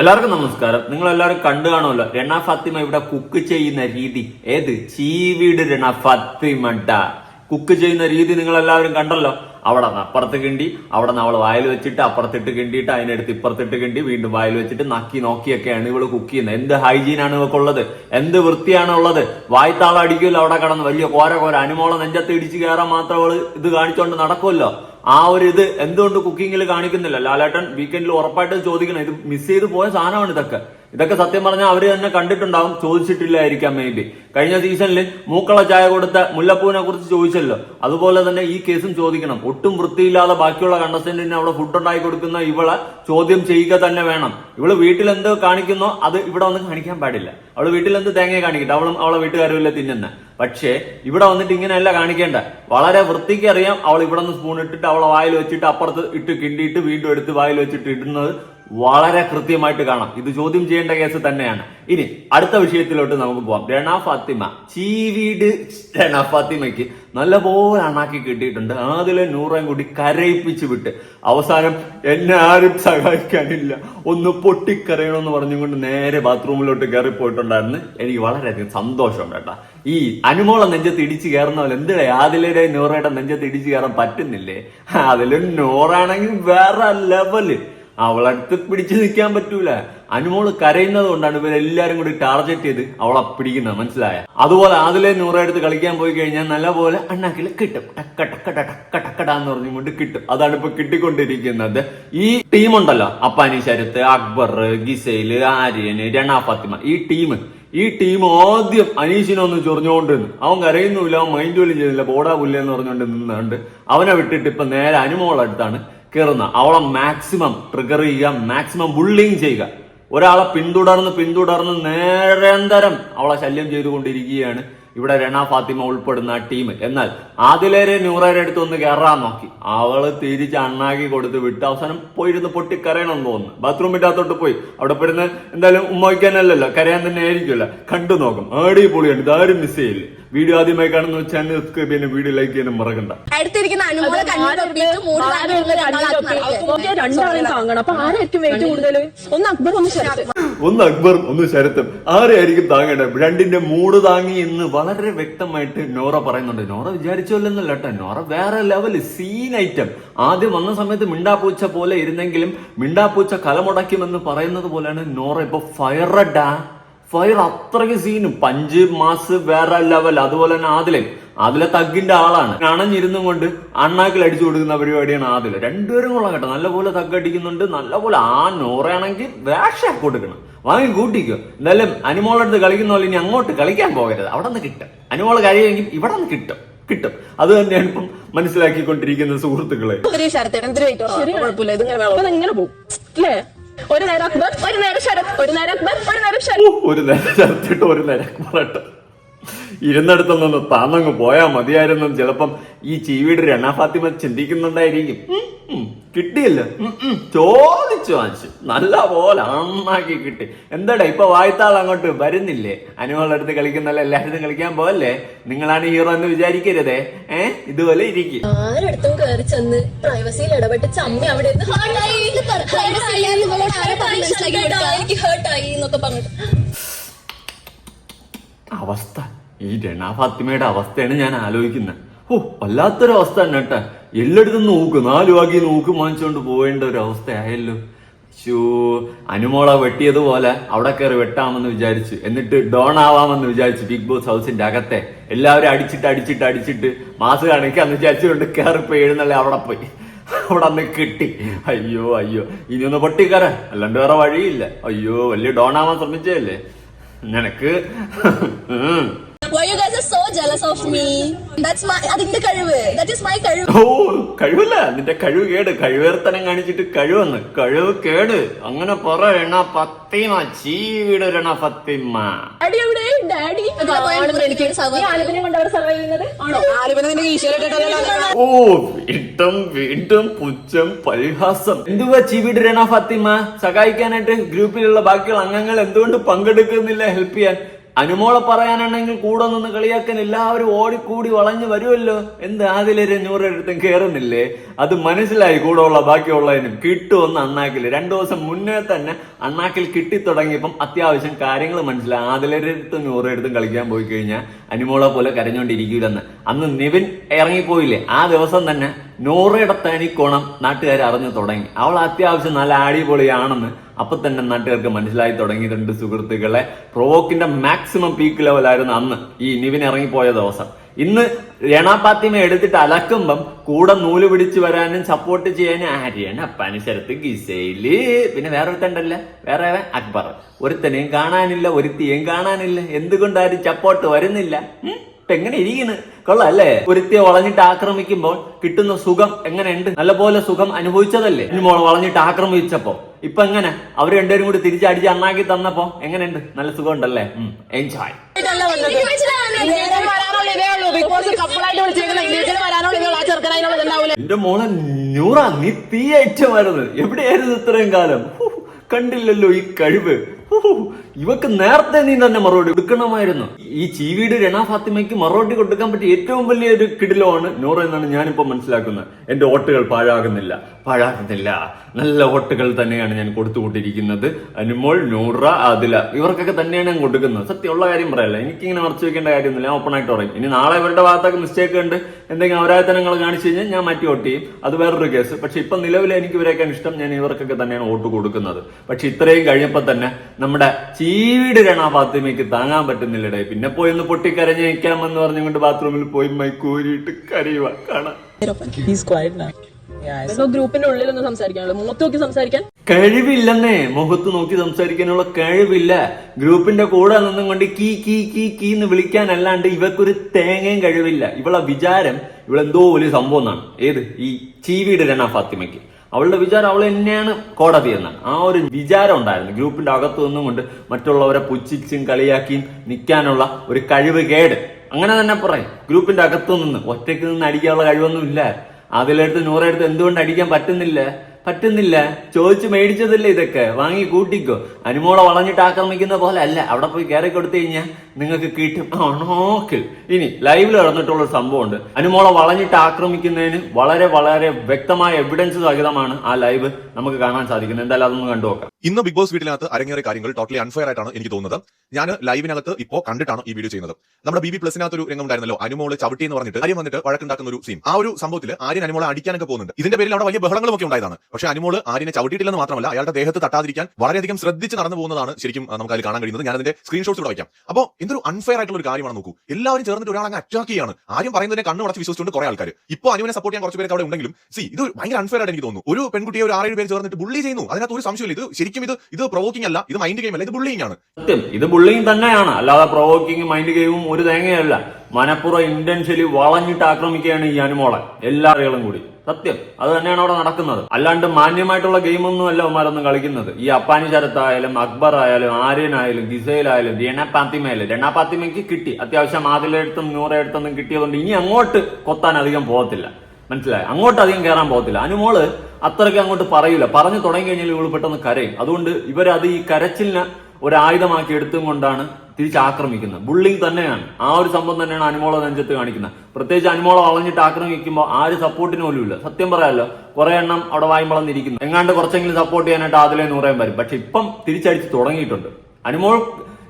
എല്ലാവർക്കും നമസ്കാരം. നിങ്ങൾ എല്ലാവരും കണ്ടു കാണുമല്ലോ. രണ ഫാത്തിമ ഇവിടെ കുക്ക് ചെയ്യുന്ന രീതി. ഏത്? ചീവീട് രണ ഫാത്തിമട്ട കുക്ക് ചെയ്യുന്ന രീതി നിങ്ങൾ എല്ലാവരും കണ്ടല്ലോ. അവിടെ നിന്ന് അപ്പുറത്ത് കിണ്ടി അവിടെ നിന്ന് അവൾ വായിൽ വെച്ചിട്ട് അപ്പുറത്തിട്ട് കിണ്ടിയിട്ട് അതിനടുത്ത് ഇപ്പുറത്തിട്ട് കിണ്ടി വീണ്ടും വായിൽ വെച്ചിട്ട് നക്കി നോക്കിയൊക്കെയാണ് ഇവൾ കുക്ക് ചെയ്യുന്നത്. എന്ത് ഹൈജീൻ ആണ് ഇവക്കുള്ളത് എന്ത് വൃത്തിയാണ് ഉള്ളത്? വായ്ത്താള അടിക്കുമല്ലോ അവിടെ കടന്ന്. വലിയ കോര കോര. അനുമോളെ നെഞ്ചത്ത് ഇടിച്ച് കയറാൻ മാത്രം അവൾ ഇത് കാണിച്ചോണ്ട് നടക്കുമല്ലോ? ആ ഒരു ഇത് എന്തുകൊണ്ട് കുക്കിങ്ങിൽ കാണിക്കുന്നില്ല? ലാലേട്ടൻ വീക്കെൻഡിൽ ഉറപ്പായിട്ട് ചോദിക്കണം. ഇത് മിസ് ചെയ്ത് പോയ സാധനമാണ് ഇതൊക്കെ. ഇതൊക്കെ സത്യം പറഞ്ഞാൽ അവർ തന്നെ കണ്ടിട്ടുണ്ടാവും ചോദിച്ചിട്ടില്ലായിരിക്കാം മേ ബി കഴിഞ്ഞ സീസണിൽ മൂക്കള ചായ കൊടുത്ത മുല്ലപ്പൂവിനെ കുറിച്ച് ചോദിച്ചല്ലോ. അതുപോലെ തന്നെ ഈ കേസും ചോദിക്കണം. ഒട്ടും വൃത്തിയില്ലാതെ ബാക്കിയുള്ള കണ്ടസ്റ്റന്റിന് അവിടെ ഫുഡ് ഉണ്ടാക്കി കൊടുക്കുന്ന ഇവളെ ചോദ്യം ചെയ്യുക തന്നെ വേണം. ഇവൾ വീട്ടിൽ എന്ത് കാണിക്കുന്നോ അത് ഇവിടെ വന്ന് കാണിക്കാൻ പാടില്ല. അവൾ വീട്ടിൽ എന്ത് തേങ്ങ കാണിക്കട്ടെ? അവളും അവളെ വീട്ടുകാരുമില്ല തിന്നുന്ന. പക്ഷേ ഇവിടെ വന്നിട്ട് ഇങ്ങനെയല്ല കാണിക്കേണ്ട. വളരെ വൃത്തിക്ക് അറിയാം അവൾ ഇവിടെ നിന്ന് സ്പൂൺ ഇട്ടിട്ട് അവളെ വായിൽ വെച്ചിട്ട് അപ്പുറത്ത് ഇട്ട് കിണ്ടിയിട്ട് വീണ്ടും എടുത്ത് വായിൽ വെച്ചിട്ട് ഇടുന്നത് വളരെ കൃത്യമായിട്ട് കാണാം. ഇത് ചോദ്യം ചെയ്യേണ്ട കേസ് തന്നെയാണ്. ഇനി അടുത്ത വിഷയത്തിലോട്ട് നമുക്ക് പോവാം. രണ ഫാത്തിമ. ചീവീട് രണ ഫാത്തിമയ്ക്ക് നല്ലപോലെ അണാക്കി കിട്ടിയിട്ടുണ്ട്. അതിലെ നൂറേം കൂടി കരയിപ്പിച്ചു വിട്ട്. അവസാനം എന്നെ ആരും സഹായിക്കാനില്ല. ഒന്ന് പൊട്ടിക്കരയണമെന്ന് പറഞ്ഞുകൊണ്ട് നേരെ ബാത്റൂമിലോട്ട് കയറി പോയിട്ടുണ്ടായിരുന്നു എനിക്ക് വളരെയധികം സന്തോഷമുണ്ട് കേട്ടാ. ഈ അനുമോളെ നെഞ്ചത്ത് ഇടിച്ചു കയറുന്ന പോലെ എന്തിനാ? ആദിലയുടെ നൂറയുടെ നെഞ്ചത്ത് ഇടിച്ചു കയറാൻ പറ്റുന്നില്ലേ? അതിലും നൂറാണെങ്കിൽ വേറെ ലെവൽ അവളടുത്ത് പിടിച്ചു നിൽക്കാൻ പറ്റൂല. അനുമോൾ കരയുന്നത് കൊണ്ടാണ് ഇവരെല്ലാരും കൂടി ടാർഗറ്റ് ചെയ്ത് അവളെ പിടിക്കുന്നത് മനസ്സിലായ? അതുപോലെ അതിലെ നൂറെടുത്ത് കളിക്കാൻ പോയി കഴിഞ്ഞാൽ നല്ലപോലെ അണ്ണാക്കിൽ കിട്ടും. ടക്ക ടക്ക ടക്ക ടക്കട എന്ന് പറഞ്ഞുകൊണ്ട് കിട്ടും. അതാണ് ഇപ്പൊ കിട്ടിക്കൊണ്ടിരിക്കുന്നത്. ഈ ടീം ഉണ്ടല്ലോ അപ്പാനി ശരത്ത് അക്ബർ ഗിസൈൽ ആര്യന് രണാ ഫാത്തിമ. ഈ ടീം ഈ ടീം ആദ്യം അനീഷിനെ ഒന്ന് ചൊറിഞ്ഞുകൊണ്ട് അവൻ കരയുന്നുമില്ല അവൻ മൈൻഡ് പോലും ചെയ്യുന്നില്ല ബോടാ പുല്ല എന്ന് പറഞ്ഞുകൊണ്ട് നിന്നുണ്ട് അവനെ വിട്ടിട്ട് ഇപ്പൊ നേരെ അനുമോളടുത്താണ് കയറുന്ന അവളെ മാക്സിമം ട്രിഗർ ചെയ്യുക മാക്സിമം ബുള്ളിങ് ചെയ്യുക. ഒരാളെ പിന്തുടർന്ന് പിന്തുടർന്ന് നിരന്തരം അവളെ ശല്യം ചെയ്തുകൊണ്ടിരിക്കുകയാണ് ഇവിടെ രണ ഫാത്തിമ ഉൾപ്പെടുന്ന ടീം എന്നാൽ ആദിലേരെ നൂറേരെ അടുത്ത് ഒന്ന് കയറാൻ നോക്കി. അവൾ തിരിച്ച് അണ്ണാക്കി കൊടുത്ത് വിട്ട് അവസാനം പോയിരുന്ന് എന്ന് തോന്നുന്നു. ബാത്റൂമിന്റെ അകത്തോട്ട് പോയി. അവിടെ പോയിരുന്ന് എന്തായാലും ഉമ്മയ്ക്കാനല്ലല്ലോ കരയാൻ തന്നെ ആയിരിക്കുമല്ലോ. കണ്ടു നോക്കും. ആടി പൊളിയുണ്ട്. ഇതാരും മിസ് ചെയ്യില്ല? വീഡിയോ ആദ്യമായി കാണുന്ന ചാനൽ സബ്സ്ക്രൈബ് ചെയ്യാനും വീഡിയോ ലൈക്ക് ചെയ്യാനും മറക്കണ്ട. അടുത്തിരിക്കുന്ന രണ്ടാളെയും താങ്ങണം. അപ്പൊ ആരായിരിക്കും വെയിറ്റ് കൂടുതൽ ഒന്ന് അക്ബർ ഒന്ന് ശരത്ത്. ഒന്ന് അക്ബർ ഒന്ന് ശരത്തും. ആരെയായിരിക്കും താങ്ങേണ്ടത്? രണ്ടിന്റെ മൂട് താങ്ങി എന്ന് വളരെ വ്യക്തമായിട്ട് നോറ പറയുന്നുണ്ട്. നോറ വിചാരിച്ചല്ലോ കേട്ടോ. നോറ വേറെ ലെവൽ സീൻ ഐറ്റം ആദ്യം വന്ന സമയത്ത് മിണ്ടാപ്പൂച്ച പോലെ ഇരുന്നെങ്കിലും മിണ്ടാപ്പൂച്ച കലമുടയ്ക്കുമെന്ന് പറയുന്നത് പോലെയാണ് നോറ ഇപ്പൊ ഫയറഡാ ഫയർ അത്രയ്ക്ക് സീനും. പഞ്ച് മാസ് വേറെ ലെവൽ അതുപോലെ തന്നെ ആദിലെ ആദിലെ തഗ്ഗിന്റെ ആളാണ്. അണഞ്ഞിരുന്നും കൊണ്ട് അണ്ണാക്കിൽ അടിച്ചു കൊടുക്കുന്ന പരിപാടിയാണ് ആദില. രണ്ടുപേരും കൊള്ളാം കേട്ടോ. നല്ലപോലെ തഗ് തഗ്ഗടിക്കുന്നുണ്ട് നല്ലപോലെ ആ നോറയാണെങ്കിൽ വേഷ കൊടുക്കണം. വാങ്ങി കൂട്ടിക്കോ. എന്തായാലും അനുമോളടുത്ത് കളിക്കുന്ന പോലെ ഇനി അങ്ങോട്ട് കളിക്കാൻ പോകരുത്. അവിടെ നിന്ന് കിട്ടും. അനുമോൾ കഴിയുമെങ്കിൽ ഇവിടെ നിന്ന് കിട്ടും. കിട്ടും. അത് തന്നെയാണ് ഇപ്പം മനസ്സിലാക്കിക്കൊണ്ടിരിക്കുന്ന സുഹൃത്തുക്കളെ. ഒരു നേരം ഒരു നേരം ഒരു നില ചേർത്തിട്ട് ഒരു നില പറട്ടെ ഇരുന്നിടത്തുനിന്ന് താന്നങ്ങ് പോയാൽ മതിയായിരുന്നു. ചിലപ്പം ഈ ചീവീട് രണ ഫാത്തിമ ചിന്തിക്കുന്നുണ്ടായിരിക്കും. കിട്ടിയില്ല. ചോദിച്ചു വാങ്ങിച്ചു. നല്ല പോലെ അമ്മാക്കി കിട്ടി. എന്താടാ ഇപ്പൊ വായ്ത്താൾ അങ്ങോട്ട് വരുന്നില്ലേ? അനുമോളുടെ അടുത്ത് കളിക്കുന്നല്ല എല്ലായിടത്തും കളിക്കാൻ പോവല്ലേ? നിങ്ങളാണ് ഹീറോ എന്ന് വിചാരിക്കരുതേ. ഏ? ഇതുപോലെ ഇരിക്കും. ആരടുത്തും കയറി ചെന്ന് പ്രൈവസിയിൽ ഇടപെട്ട് ചമ്മി അവിടെ അവസ്ഥ. ഈ രണാ ഫാത്തിമയുടെ അവസ്ഥയാണ് ഞാൻ ആലോചിക്കുന്നത് ഓ വല്ലാത്തൊരു അവസ്ഥ തന്നെ കേട്ടാ. എല്ലായിടത്തും നോക്ക് നാലു വാക്കി നോക്ക് വാങ്ങിച്ചുകൊണ്ട് പോവേണ്ട ഒരു അവസ്ഥയായല്ലോ. ശോ അനുമോള വെട്ടിയതുപോലെ അവിടെ കയറി വെട്ടാമെന്ന് വിചാരിച്ചു എന്നിട്ട് ഡോൺ ആവാമെന്ന് വിചാരിച്ചു ബിഗ് ബോസ് ഹൗസിന്റെ അകത്തെ എല്ലാവരും അടിച്ചിട്ട് അടിച്ചിട്ട് അടിച്ചിട്ട് മാസ് കാണിക്കാന്ന് വിചാരിച്ചുകൊണ്ട് കയറിപ്പോയി എഴുന്നള്ളി അവിടെ പോയി. അവിടെ അന്ന് കിട്ടി. അയ്യോ അയ്യോ. ഇനി ഒന്ന് പൊട്ടിക്കറ അല്ലാണ്ട് വേറെ വഴിയില്ല. അയ്യോ വലിയ ഡോൺ ആവാൻ ശ്രമിച്ചതല്ലേ? നിനക്ക്? ഉം. Why you guys are so jealous of me? That's my അതിന്റെ കഴിവ്. That is my കഴിവ്. ഓ കഴിവല്ല. നിന്റെ കഴിവ് കേട്. കഴിവേർത്തനം കാണിച്ചിട്ട് കഴിവെന്ന്. കഴിവ് കേട്. അങ്ങനെ പറയണ പത്തിമ ചീവിടരണ പത്തിമ ഡാഡി എവിടെ? ഡാഡി എനിക്ക് ആലപിനെ കൊണ്ട് അവിടെ സർവൈവ് ചെയ്യുന്നത്? ആണോ? ആലപിനെ നിന്റെ ഈശ്വരായിട്ടല്ലോ ഓ വീണ്ടും വീണ്ടും പുച്ഛം പരിഹാസം. എന്തുവാ ചീവിടരണ ഫത്തിമ? സഹായിക്കാനായിട്ട് ഗ്രൂപ്പിലുള്ള ബാക്കിയുള്ള അംഗങ്ങൾ എന്തുകൊണ്ട് പങ്കെടുക്കുന്നില്ല? ഹെൽപ്പ് ചെയ്യാൻ. അനുമോളെ പറയാനാണെങ്കിൽ കൂടെ നിന്ന് കളിയാക്കാൻ എല്ലാവരും ഓടിക്കൂടി വളഞ്ഞു വരുമല്ലോ? എന്ത് ആദിലൊരു നൂറെടുത്തും കയറുന്നില്ലേ അത് മനസ്സിലായി കൂടെ ഉള്ള ബാക്കിയുള്ളതിനും കിട്ടുമെന്ന് അണ്ണാക്കിൽ രണ്ടു ദിവസം മുന്നേ തന്നെ അണ്ണാക്കിൽ കിട്ടിത്തുടങ്ങിയപ്പം അത്യാവശ്യം കാര്യങ്ങൾ മനസ്സിലായി. ആദിലൊരിടത്തും നൂറെടുത്തും കളിക്കാൻ പോയി കഴിഞ്ഞാൽ അനുമോളെ പോലെ കരഞ്ഞോണ്ടിരിക്കൂലെന്ന്. അന്ന് നിവിൻ ഇറങ്ങിപ്പോയില്ലേ? ആ ദിവസം തന്നെ നൂറയുടെ തനിക്കോണം നാട്ടുകാർ അറിഞ്ഞു തുടങ്ങി. അവൾ അത്യാവശ്യം നല്ല അടിപൊളിയാണെന്ന് അപ്പൊ തന്നെ നാട്ടുകാർക്ക് മനസ്സിലായി തുടങ്ങിയിട്ടുണ്ട് സുഹൃത്തുക്കളെ. പ്രൊവോക്കിന്റെ മാക്സിമം പീക്ക് ലെവലായിരുന്നു അന്ന് ഈ നിവിൻ ഇറങ്ങിപ്പോയ ദിവസം. ഇന്ന് രണാപാത്തിമ എടുത്തിട്ട് അലക്കുമ്പം കൂടെ നൂൽ പിടിച്ചു വരാനും സപ്പോർട്ട് ചെയ്യാനും ആര്യന പനിശരത്ത് ഗിസയിൽ പിന്നെ വേറെ ഒരുത്തണ്ടല്ല വേറെ അക്ബർ. ഒരുത്തനെയും കാണാനില്ല ഒരുത്തിയെയും കാണാനില്ല. എന്തുകൊണ്ടാരും സപ്പോർട്ട് വരുന്നില്ല? ഇപ്പൊ എങ്ങനെ ഇരിക്കുന്നു കൊള്ളാം അല്ലേ ഒരുത്തിയെ വളഞ്ഞിട്ട് ആക്രമിക്കുമ്പോൾ കിട്ടുന്ന സുഖം എങ്ങനെയുണ്ട്? നല്ലപോലെ സുഖം അനുഭവിച്ചതല്ലേ? ഇനി മോളെ വളഞ്ഞിട്ട് ആക്രമിച്ചപ്പോ. ഇപ്പൊ എങ്ങനെ? അവർ രണ്ടുപേരും കൂടി തിരിച്ചടിച്ച് അണ്ണാക്കി തന്നപ്പോ എങ്ങനെയുണ്ട്? നല്ല സുഖം ഉണ്ടല്ലേ എൻജോയ് എന്റെ മോളെ നൂറ നീ തീയറ്റമായിരുന്നു എവിടെയായിരുന്നു ഇത്രയും കാലം? കണ്ടില്ലല്ലോ ഈ കഴിവ്. ഇവക്ക് നേരത്തെ നീ തന്നെ മറുപടി കൊടുക്കണമായിരുന്നു. ഈ ചീവീട് രണ ഫാത്തിമയ്ക്ക് മറുപടി കൊടുക്കാൻ പറ്റിയ ഏറ്റവും വലിയ ഒരു കിടിലമാണ് നോറ എന്നാണ് ഞാനിപ്പോ മനസ്സിലാക്കുന്നത്. എന്റെ വോട്ടുകൾ പാഴാകുന്നില്ല. പാഴാകുന്നില്ല. നല്ല വോട്ടുകൾ തന്നെയാണ് ഞാൻ കൊടുത്തുകൊണ്ടിരിക്കുന്നത്. അനുമോൾ നൂറ ആദില. ഇവർക്കൊക്കെ തന്നെയാണ് ഞാൻ കൊടുക്കുന്നത്. സത്യമുള്ള കാര്യം പറയല്ല. എനിക്കിങ്ങനെ മറച്ചു വെക്കേണ്ട കാര്യമൊന്നുമില്ല. ഞാൻ ഓപ്പൺ ആയിട്ട് പറയും. ഇനി നാളെ ഇവരുടെ ഭാഗത്തൊക്കെ മിസ്റ്റേക്ക് ഉണ്ട്. എന്തെങ്കിലും അവരായത്തനങ്ങൾ കാണിച്ചു കഴിഞ്ഞാൽ ഞാൻ മാറ്റി വോട്ട് ചെയ്യും. അത് വേറൊരു കേസ് പക്ഷെ ഇപ്പൊ നിലവിൽ എനിക്ക് ഇവരെയൊക്കെ ഇഷ്ടം. ഞാൻ ഇവർക്കൊക്കെ തന്നെയാണ് വോട്ട് കൊടുക്കുന്നത്. പക്ഷെ ഇത്രയും കഴിഞ്ഞപ്പോ തന്നെ നമ്മുടെ ചീവീട് രണ ഫാത്തിമയ്ക്ക് താങ്ങാൻ പറ്റുന്നില്ലടേ. പിന്നെ പോയി ഒന്ന് പൊട്ടി പൊട്ടിക്കരഞ്ഞ് നിൽക്കാമെന്ന് പറഞ്ഞുകൊണ്ട് ബാത്റൂമിൽ പോയി മൈക്കൂരിയിട്ട് കരയുക കാണാം. സംസാരിക്കാനുള്ളൂ മുഖത്ത് നോക്കി സംസാരിക്കാൻ? കഴിവില്ലെന്നേ. മുഖത്ത് നോക്കി സംസാരിക്കാനുള്ള കഴിവില്ല. ഗ്രൂപ്പിന്റെ കൂടെ നിന്നും കൊണ്ട് കീ കീ കീ കീ എന്ന് വിളിക്കാനല്ലാണ്ട് ഇവക്കൊരു തേങ്ങയും കഴിവില്ല. ഇവളെ വിചാരം ഇവളെന്തോ വലിയ സംഭവം എന്നാണ്. ഏത്? ഈ ചീവീട് രണ ഫാത്തിമയ്ക്ക്. അവളുടെ വിചാരം അവൾ തന്നെയാണ് കോടതി എന്നാണ് ആ ഒരു വിചാരം ഉണ്ടായിരുന്നു. ഗ്രൂപ്പിന്റെ അകത്തു നിന്നും കൊണ്ട് മറ്റുള്ളവരെ പുച്ഛിച്ചും കളിയാക്കിയും നിൽക്കാനുള്ള ഒരു കഴിവ് കേട്. അങ്ങനെ തന്നെ പറയും. ഗ്രൂപ്പിന്റെ അകത്തു നിന്ന് ഒറ്റയ്ക്ക് നിന്ന് അടിക്കാനുള്ള കഴിവൊന്നും ഇല്ല. അതിലെടുത്ത് നൂറെടുത്ത് എന്തുകൊണ്ട് അടിക്കാൻ പറ്റുന്നില്ല? പറ്റുന്നില്ല. ചോദിച്ചു മേടിച്ചതല്ലേ ഇതൊക്കെ? വാങ്ങി കൂട്ടിക്കോ. അനുമോളെ വളഞ്ഞിട്ട് ആക്രമിക്കുന്ന പോലെ അല്ല. അവിടെ പോയി കയറി കൊടുത്തു കഴിഞ്ഞാൽ നിങ്ങൾക്ക് കിട്ടും. ആണോക്കിൽ ഇനി ലൈവിൽ നടന്നിട്ടുള്ള ഒരു സംഭവമുണ്ട്. അനുമോളെ വളഞ്ഞിട്ട് ആക്രമിക്കുന്നതിന് വളരെ വളരെ വ്യക്തമായ എവിഡൻസ് സഹിതമാണ് ആ ലൈവ് നമുക്ക് കാണാൻ സാധിക്കുന്നത്. എന്തായാലും അതൊന്ന് കണ്ടു നോക്കാം. ഇന്ന് ബിഗ് ബോസ് വീട്ടിനകത്ത് അരങ്ങേറിയ കാര്യങ്ങൾ ടോട്ടലി അൺഫെയർ ആയിട്ടാണ് എനിക്ക് തോന്നുന്നത്. ഞാൻ ലൈവിനകത്ത് ഇപ്പോ കണ്ടിട്ടാണ് ഈ വീഡിയോ ചെയ്യുന്നത്. നമ്മുടെ ബി ബി പ്ലസിനകത്ത് ഒരു രംഗം ഉണ്ടായിരുന്നല്ലോ. അനുമോൾ ചവിട്ടി എന്ന് പറഞ്ഞിട്ട് കാര്യം വന്നിട്ട് വഴക്കുണ്ടാക്കുന്ന ഒരു സീൻ ആ ഒരു സംഭവത്തിൽ ആര്യൻ അനുമോളെ അടിക്കാനൊക്കെ പോകുന്നുണ്ട്. ഇതിന്റെ പേരിൽ അവിടെ വലിയ ബഹളങ്ങളും ഒക്കെ ഉണ്ടായതാണ്. പക്ഷേ അനുമോൾ ആര്യനെ ചവിട്ടിയിട്ടില്ലെന്ന് മാത്രമല്ല അയാളുടെ ദേഹത്ത് തട്ടാതിരിക്കാൻ വളരെയധികം ശ്രദ്ധിച്ച് നടന്നു പോകുന്നതാണ് ശരിക്കും നമുക്ക് അതിൽ കാണാൻ കഴിയുന്നത്. ഞാൻ അതിന്റെ സ്ക്രീൻഷോട്ട്സ് ഇവിടെ വയ്ക്കാം. അപ്പോൾ എന്തൊരു അൺഫെയർ ആയിട്ടുള്ള ഒരു കാര്യമാണ് നോക്കൂ. എല്ലാവരും ചേർന്നിട്ട് ഒരാളെ അറ്റാക്ക് ചെയ്യാണ്. ആര്യം പറയുന്നതിനെ കണ്ണു അടച്ച് വിശ്വസിച്ചുകൊണ്ട് കുറെ ആൾക്കാർ ഇപ്പോൾ അനുവിനെ സപ്പോർട്ട് ചെയ്യാൻ കുറച്ച് പേർക്ക് അവിടെ ഉണ്ടെങ്കിലും സി ഇത് ഭയങ്കര അൺഫെയർ ആയിട്ട് എനിക്ക് തോന്നുന്നു. ഒരു പെൺകുട്ടിയെ ഒരു ആറേഴ് പേര് ചേർന്നിട്ട് ബുള്ളി ചെയ്യുന്നു. അതിനകത്ത് ഒരു സംശയമില്ല ഇത് ശരിക്കും ഇത് ഇത് പ്രൊവോക്കിംഗ് അല്ല. ഇത് മൈൻഡ് ഗെയിം അല്ല. ഇത് ബുള്ളിങ് ആണ്. ഇത് ബുള്ളിങ് തന്നെയാണ്. അല്ലാതെ പ്രവോക്കിംഗ് മൈൻഡ് ഗെയിമും ഒരു തേങ്ങയല്ല. മനപ്പുറം ഇന്റൻഷ്യലി വളഞ്ഞിട്ട് ആക്രമിക്കുകയാണ് ഈ അനുമോളെ എല്ലാ കൂടി. സത്യം. അത് തന്നെയാണ് അവിടെ നടക്കുന്നത്. അല്ലാണ്ട് മാന്യമായിട്ടുള്ള ഗെയിമൊന്നും അല്ല അവന്മാരൊന്നും കളിക്കുന്നത്. ഈ അപ്പാനി ശരത്തായാലും അക്ബർ ആയാലും ആര്യനായാലും ഗിസയിലായാലും രണപാത്തിമയായാലും രണപാത്തിമയ്ക്ക് കിട്ടി. അത്യാവശ്യം ആദിലെടുത്തും നൂറെടുത്തൊന്നും കിട്ടിയതുകൊണ്ട് ഇനി അങ്ങോട്ട് കൊത്താൻ അധികം പോകത്തില്ല. മനസ്സിലായി? അങ്ങോട്ട് അധികം കയറാൻ പോകത്തില്ല. അനുമോൾ അത്രയ്ക്ക് അങ്ങോട്ട് പറയില്ല പറഞ്ഞു തുടങ്ങി കഴിഞ്ഞാൽ ഇവൾ പെട്ടെന്ന് കരയും. അതുകൊണ്ട് ഇവരത് ഈ കരച്ചിലിനെ ഒരു ആയുധമാക്കി എടുത്തും കൊണ്ടാണ് തിരിച്ചാക്രമിക്കുന്നത്. ബുള്ളിങ് തന്നെയാണ്. ആ ഒരു സംഭവം തന്നെയാണ് അനുമോള നെഞ്ചത്ത് കാണിക്കുന്നത്. പ്രത്യേകിച്ച് അനുമോള വളഞ്ഞിട്ട് ആക്രമിക്കുമ്പോൾ ആര് സപ്പോർട്ടിന് പോലും ഇല്ല സത്യം പറയാമല്ലോ കുറെ എണ്ണം അവിടെ വായ്മളന്നിരിക്കുന്നു എങ്ങാണ്ട് കുറച്ചെങ്കിലും സപ്പോർട്ട് ചെയ്യാനായിട്ട് ആദിലെ നൂറേം വരും. പക്ഷെ ഇപ്പം തിരിച്ചടിച്ച് തുടങ്ങിയിട്ടുണ്ട്. അനുമോൾ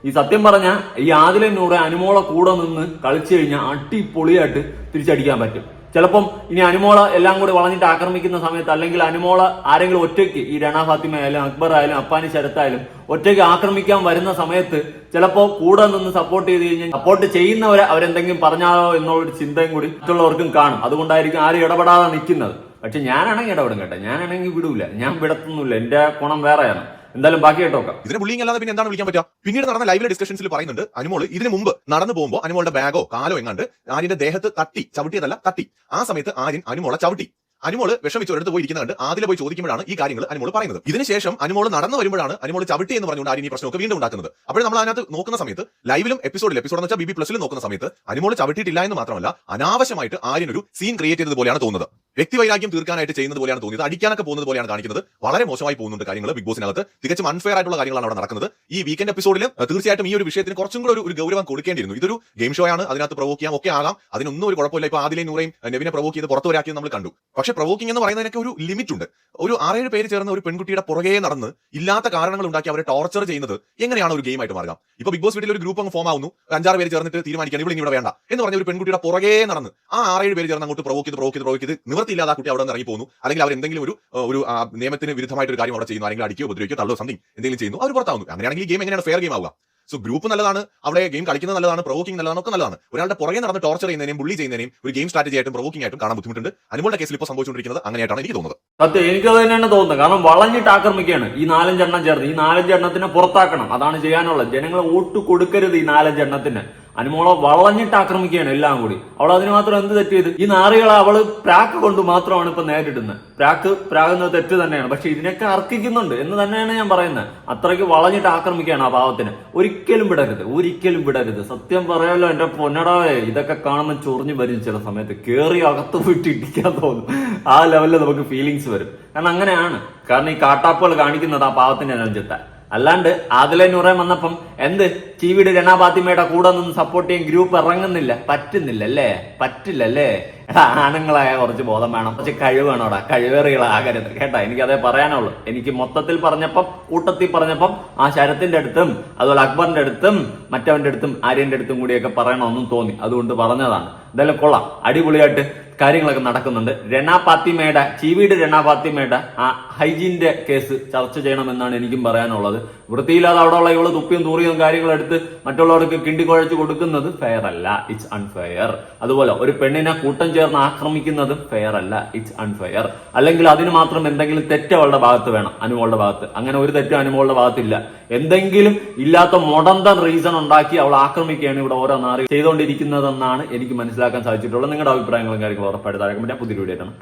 ഈ സത്യം പറഞ്ഞ ഈ ആദിലെ നൂറെ അനുമോളെ കൂടെ നിന്ന് കളിച്ചു കഴിഞ്ഞാൽ അടിപൊളിയായിട്ട് തിരിച്ചടിക്കാൻ പറ്റും. ചിലപ്പം ഇനി അനുമോള എല്ലാം കൂടി വളഞ്ഞിട്ട് ആക്രമിക്കുന്ന സമയത്ത് അല്ലെങ്കിൽ അനുമോള ആരെങ്കിലും ഒറ്റയ്ക്ക് ഈ രണ ഫാത്തിമ ആയാലും അക്ബർ ആയാലും അപ്പാനി ശരത്തായാലും ഒറ്റയ്ക്ക് ആക്രമിക്കാൻ വരുന്ന സമയത്ത് ചിലപ്പോ കൂടെ നിന്ന് സപ്പോർട്ട് ചെയ്ത് കഴിഞ്ഞാൽ സപ്പോർട്ട് ചെയ്യുന്നവരെ അവരെന്തെങ്കിലും പറഞ്ഞാലോ എന്നുള്ളൊരു ചിന്തയും കൂടി മറ്റുള്ളവർക്കും കാണും. അതുകൊണ്ടായിരിക്കും ആരും ഇടപെടാതെ നിൽക്കുന്നത്. പക്ഷെ ഞാനാണെങ്കിൽ ഇടപെടും കേട്ടോ. ഞാനാണെങ്കിൽ വിടൂല. ഞാൻ വിടത്തൊന്നുമില്ല. എന്റെ ഗുണം വേറെയാണ്. എന്തായാലും ബാക്കി കേട്ടോക്കാം ഇതിനെ ബുള്ളിങ് അല്ലാതെ പിന്നെ എന്താണ് വിളിക്കാൻ പറ്റുക? പിന്നീട് നടന്ന ലൈവിലെ ഡിസ്കഷൻസിൽ പറയുന്നുണ്ട് അനുമോൾ ഇതിന് മുമ്പ് നടന്നു പോകുമ്പോൾ അനുമോളുടെ ബാഗോ കാലോ എങ്ങാണ്ട് ആര്യന്റെ ദേഹത്ത് തട്ടി ചവിട്ടിയതല്ല തട്ടി. ആ സമയത്ത് ആര്യൻ അനുമോളെ ചവിട്ടി. അനുമോൾ വിഷമിച്ച് ഒരിടത്ത് പോയി ഇരിക്കുന്നത് ആദ്യം പോയി ചോദിക്കുമ്പോഴാണ് ഈ കാര്യങ്ങൾ അനുമോൾ പറയുന്നത്. ഇതിനുശേഷം അനുമോൾ നടന്നു വരുമ്പോഴാണ് അനുമോൾ ചവിട്ടി എന്ന് പറഞ്ഞുകൊണ്ട് ആരും ഈ പ്രശ്നമൊക്കെ വീണ്ടും ഉണ്ടാക്കുന്നത്. അപ്പോൾ നമ്മൾ അതിനകത്ത് നോക്കുന്ന സമയത്ത് ലൈവിലും എപ്പിസോഡിൽ എപ്പിസോഡ് എന്ന് വെച്ചാൽ ബി ബി പ്ലസിൽ നോക്കുന്ന സമയത്ത് അനുമോൾ ചവിട്ടിയിട്ടില്ല എന്ന് മാത്രമല്ല അനാവശ്യമായിട്ട് ആര്യൻ ഒരു സീൻ ക്രിയേറ്റ് ചെയ്തത് പോലെയാണ് തോന്നുന്നത്. വ്യക്തിവൈരാഗ്യം തീർക്കാനായിട്ട് ചെയ്യുന്നത് പോലെയാണ് തോന്നിയത്. അടിക്കാനൊക്കെ പോകുന്നത് പോലെയാണ് കാണിക്കുന്നത്. വളരെ മോശമായി പോകുന്നുണ്ട് കാര്യങ്ങൾ ബിഗ് ബോസിനകത്ത് തികച്ചും അൺഫെയർ ആയിട്ടുള്ള കാര്യങ്ങളാണ് അവിടെ നടക്കുന്നത്. ഈ വീക്കെൻഡ് എപ്പിസോഡിൽ തീർച്ചയായിട്ടും ഈ ഒരു വിഷയത്തിന് കുറച്ചും കൂടെ ഒരു- ഗൗരവം കൊടുക്കേണ്ടിയിരുന്നു. ഇതൊരു ഗെയിം ഷോ ആണ്. അതിനകത്ത് പ്രവോക്ക് ചെയ്യാം ഒക്കെ ആകാം. അതിനൊന്നും ഒരു കുഴപ്പമില്ല. ഇപ്പൊ ആദ്യം നൂറയും നെവിനെ പ്രവോക്ക് ചെയ്ത് പുറത്തു വരാക്കിയത് നമ്മൾ കണ്ടു. പക്ഷേ പ്രൊവോക്കിംഗ് എന്ന് പറയുന്നതിനൊക്കെ ഒരു ലിമിറ്റ് ഉണ്ട് ഒരു ആറേഴ് പേര് ചേർന്ന് ഒരു പെൺകുട്ടിയുടെ പുറകെ നടന്ന് ഇല്ലാത്ത കാരണങ്ങൾ ഉണ്ടാക്കി അവരെ ടോർച്ചർ ചെയ്യുന്നത് എങ്ങനെയാണ് ഒരു ഗെയിമായിട്ട് മാറുക? ഇപ്പൊ ബിഗ് ബോസ് വീട്ടിൽ ഒരു ഗ്രൂപ്പ് അങ്ങ് ഫോം ആവുന്നു. അഞ്ചാറ് പേര് ചേർന്നിട്ട് തീരുമാനിക്കാൻ ഇവിടെ ഇവിടെ വേണ്ട. എന്ന് പറഞ്ഞ ഒരു പെൺകുട്ടിയുടെ പുറകെ നടന്ന് ആ ആറേഴ് പേര് ചേർന്ന് അങ്ങോട്ട് പ്രൊവോക്ക് ചെയ്ത് പ്രൊവോക്ക് ചെയ്ത് ആ കുട്ടി അവിടെ നിന്ന് ഇറങ്ങി പോകുന്നു. അല്ലെങ്കിൽ അവർ എന്തെങ്കിലും ഒരു ഒരു നിയമത്തിന് വിരുദ്ധമായിട്ട് ഒരു കാര്യം അവിടെ ചെയ്യുന്നു. അല്ലെങ്കിൽ അടിക്കുകയോ ഉപദ്രവിക്കുകയോ തള്ളോ സംതിങ് എന്തെങ്കിലും ചെയ്യുന്നു. അവർ പുറത്താവുന്നു. അങ്ങനെയാണെങ്കിൽ ഗെയിം എങ്ങനെയാണ്? ഫെയർ ഗെയിം ആവുക. സോ ഗ്രൂപ്പ് നല്ലതാണ് അവിടെ ഗെയിം കളിക്കുന്നത് നല്ലതാണ് പ്രൊവോക്കിംഗ് നല്ലതാണ് ഒക്കെ നല്ലതാണ്. ഒരാളുടെ പുറകെ നടന്ന് ടോർച്ചർ ചെയ്യുന്നതിനെയും ബുള്ളി ചെയ്യുന്നതിനെയും ഒരു ഗെയിം സ്ട്രാറ്റജി ആയിട്ടും പ്രൊവോക്കിംഗ് ആയിട്ടും കാണാൻ ബുദ്ധിമുട്ടുണ്ട്. അനുമോളുടെ കേസിൽ ഇപ്പോൾ സംഭവിച്ചുകൊണ്ടിരിക്കുന്നത് അങ്ങനെയായിട്ടാണ് എനിക്ക് തോന്നുന്നത്. സത്യം എനിക്ക് തന്നെയാണ് തോന്നുന്നത്. കാരണം വളഞ്ഞിട്ട് ആക്രമിക്കുകയാണ്. ഈ നാലഞ്ചെണ്ണം ചേർന്ന് ഈ നാലഞ്ചെണ്ണത്തിനെ പുറത്താക്കണം. അതാണ് ചെയ്യാനുള്ളത്. ജനങ്ങളെ വോട്ട് കൊടുക്കരുത് ഈ നാലഞ്ചെണ്ണത്തിന്. അനുമോളെ വളഞ്ഞിട്ട് ആക്രമിക്കുകയാണ് എല്ലാം കൂടി. അവൾ അതിന് മാത്രം എന്ത് തെറ്റ് ചെയ്ത്? ഈ നാറികളെ അവൾ പ്രാക്ക് കൊണ്ട് മാത്രമാണ് ഇപ്പൊ നേരിടുന്നത്. പ്രാക്ക് പ്രാകുന്നത് തെറ്റ് തന്നെയാണ്. പക്ഷെ ഇതിനൊക്കെ അർഹിക്കുന്നുണ്ട് എന്ന് തന്നെയാണ് ഞാൻ പറയുന്നത്. അത്രയ്ക്ക് വളഞ്ഞിട്ട് ആക്രമിക്കുകയാണ് ആ പാവത്തിന്. ഒരിക്കലും വിടരുത്. ഒരിക്കലും വിടരുത്. സത്യം പറയാലോ എന്റെ പൊന്നടാവേ ഇതൊക്കെ കാണുമ്പോൾ ചൊറിഞ്ഞു വരും ചില സമയത്ത്. കേറി അകത്ത് പോയിട്ട് ഇടിക്കാൻ തോന്നും. ആ ലെവലിൽ നമുക്ക് ഫീലിങ്സ് വരും. കാരണം അങ്ങനെയാണ്. കാരണം ഈ കാട്ടാപ്പുകൾ കാണിക്കുന്നത് ആ പാവത്തിന്റെ നെഞ്ചത്തെ അല്ലാണ്ട് ആദിലെ നൂറേ വന്നപ്പം എന്ത്? ചീവിട് രണാപാത്തിമയുടെ കൂടെ നിന്ന് സപ്പോർട്ട് ചെയ്യാൻ ഗ്രൂപ്പ് ഇറങ്ങുന്നില്ല. പറ്റുന്നില്ല അല്ലേ? പറ്റില്ല അല്ലേ? ആണുങ്ങളായ കുറച്ച് ബോധം വേണം. കുറച്ച് കഴിവ് വേണോടാ. കഴിവേറികളാകരുത് കേട്ടാ എനിക്ക് അതേ പറയാനുള്ളൂ. എനിക്ക് മൊത്തത്തിൽ പറഞ്ഞപ്പം കൂട്ടത്തിൽ പറഞ്ഞപ്പം ആ ശരത്തിന്റെ അടുത്തും അതുപോലെ അക്ബറിന്റെ അടുത്തും മറ്റവന്റെ അടുത്തും ആര്യന്റെ അടുത്തും കൂടിയൊക്കെ പറയണമെന്നും തോന്നി. അതുകൊണ്ട് പറഞ്ഞതാണ്. എന്തായാലും കൊള്ളാം. അടിപൊളിയായിട്ട് കാര്യങ്ങളൊക്കെ നടക്കുന്നുണ്ട്. രണ പാത്തിമയുടെ ചീവീട് രണ പാത്തിമയുടെ ആ ഹൈജീന്റെ കേസ് ചർച്ച ചെയ്യണമെന്നാണ് എനിക്കും പറയാനുള്ളത്. വൃത്തിയില്ലാതെ അവിടെ ഉള്ള ഇവൾ തുപ്പിയും തൂറിയും കാര്യങ്ങളും എടുത്ത് മറ്റുള്ളവർക്ക് കിണ്ടിക്കുഴച്ച് കൊടുക്കുന്നത് ഫെയർ അല്ല. ഇറ്റ്സ് അൺഫെയർ അതുപോലെ ഒരു പെണ്ണിനെ കൂട്ടം ചേർന്ന് ആക്രമിക്കുന്നത് ഫെയർ അല്ല. ഇറ്റ്സ് അൺഫെയർ അല്ലെങ്കിൽ അതിന് മാത്രം എന്തെങ്കിലും തെറ്റ് അവളുടെ ഭാഗത്ത് വേണം. അനുമോളുടെ ഭാഗത്ത്. അങ്ങനെ ഒരു തെറ്റും അനുമോളുടെ ഭാഗത്തില്ല. എന്തെങ്കിലും ഇല്ലാത്ത മൊടന്തൻ റീസൺ ഉണ്ടാക്കി അവൾ ആക്രമിക്കുകയാണ് ഇവിടെ ഓരോ നാറി ചെയ്തുകൊണ്ടിരിക്കുന്നതെന്നാണ് എനിക്ക് മനസ്സിലാക്കാൻ സാധിച്ചിട്ടുള്ളത്. നിങ്ങളുടെ അഭിപ്രായങ്ങളും കാര്യങ്ങളും ഉറപ്പായിട്ട് താഴെ പുതിയ വീഡിയോ ആണ്